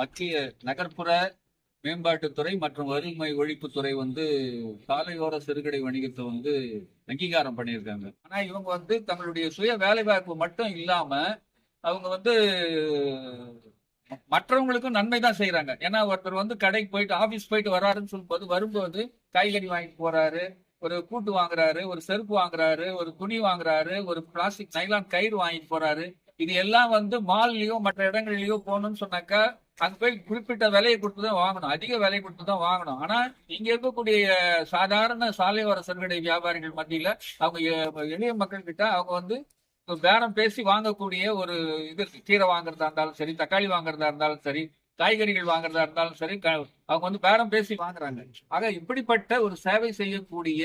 மத்திய நகர்ப்புற மேம்பாட்டுத்துறை மற்றும் வறுமை ஒழிப்புத்துறை வந்து சாலையோர சிறுகடை வணிகத்தை வந்து அங்கீகாரம் பண்ணியிருக்காங்க. ஆனா இவங்க வந்து தங்களுடைய சுய வேலைவாய்ப்பு மட்டும் இல்லாம அவங்க வந்து மற்றவங்களுக்கும் நன்மை தான் செய்யறாங்க ஏன்னா ஒருத்தர் வந்து கடைக்கு போயிட்டு ஆபீஸ் போயிட்டு வராருன்னு சொல்லும்போது வரும்போது காய்கறி வாங்கிட்டு போறாரு ஒரு கூட்டு வாங்குறாரு ஒரு செருப்பு வாங்குறாரு ஒரு துணி வாங்குறாரு ஒரு பிளாஸ்டிக் நைலான் கயிறு வாங்கிட்டு போறாரு. இது எல்லாம் வந்து மால்லயோ மற்ற இடங்கள்லயோ போகணும்னு சொன்னாக்கா அங்க போய் குறிப்பிட்ட விலையை கொடுத்து தான் வாங்கணும். அதிக விலை கொடுத்து தான் வாங்கணும். ஆனா இங்க இருக்கக்கூடிய சாதாரண சாலையோர சிறுகடை வியாபாரிகள் மத்தியில அவங்க எளிய மக்கள் கிட்ட அவங்க வந்து பேரம் பேசி வாங்கக்கூடிய ஒரு இது கீரை வாங்குறதா இருந்தாலும் சரி தக்காளி வாங்குறதா இருந்தாலும் சரி காய்கறிகள் வாங்குறதா இருந்தாலும் சரி க- அவங்க வந்து பேரம் பேசி வாங்குறாங்க. ஆக இப்படிப்பட்ட ஒரு சேவை செய்யக்கூடிய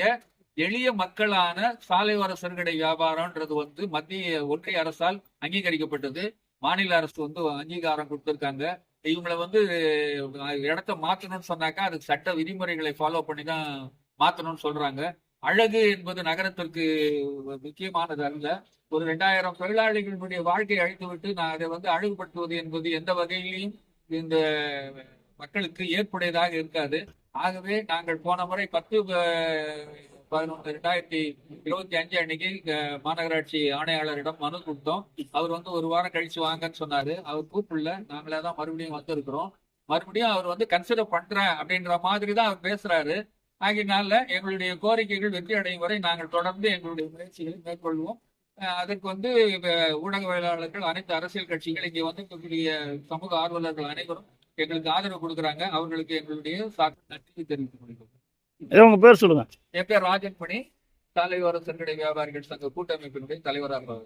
எளிய மக்களான சாலையோர சிறுகடை வியாபாரம்ன்றது வந்து மத்திய ஒன்றிய அரசால் அங்கீகரிக்கப்பட்டது. மாநில அரசு வந்து அங்கீகாரம் கொடுத்திருக்காங்க. இவங்களை வந்து இடத்த மாற்றணும்னு சொன்னாக்கா அதுக்கு சட்ட விதிமுறைகளை ஃபாலோ பண்ணி தான் மாற்றணும்னு சொல்றாங்க. அழகு என்பது நகரத்திற்கு முக்கியமானது அல்ல. ஒரு ரெண்டாயிரம் தொழிலாளிகளுடைய வாழ்க்கையை அழித்துவிட்டு நான் அதை வந்து அழகுபடுத்துவது என்பது எந்த வகையிலையும் இந்த மக்களுக்கு ஏற்புடையதாக இருக்காது. ஆகவே நாங்கள் போன முறை பத்து பதினொன்று ரெண்டாயிரத்தி இருபத்தி அஞ்சு அன்னைக்கு மாநகராட்சி ஆணையாளரிடம் மனு கொடுத்தோம். அவர் வந்து ஒரு வாரம் கழிச்சு வாங்கன்னு சொன்னாரு. அவர் கூப்பிடல. நாங்களே தான் மறுபடியும் வந்திருக்கிறோம். மறுபடியும் அவர் வந்து கன்சிடர் பண்றேன் அப்படின்ற மாதிரி தான் அவர் பேசுறாரு. ஆகினால எங்களுடைய கோரிக்கைகள் வெற்றி அடையும் வரை நாங்கள் தொடர்ந்து எங்களுடைய முயற்சிகளை மேற்கொள்வோம். அஹ், அதற்கு வந்து ஊடகவியலாளர்கள் அனைத்து அரசியல் கட்சிகள் இங்கே வந்து இருக்கக்கூடிய சமூக ஆர்வலர்கள் அனைவரும் எங்களுக்கு ஆதரவு கொடுக்குறாங்க. அவர்களுக்கு எங்களுடைய சார்பு நன்றி தெரிவித்துக் கொள்கிறோம். உங்க பேர் சொல்லுங்க. என் பேர் ராஜன் பணி. சாலையோர சிறுகடை வியாபாரிகள் சங்க கூட்டமைப்பினுடைய தலைவராக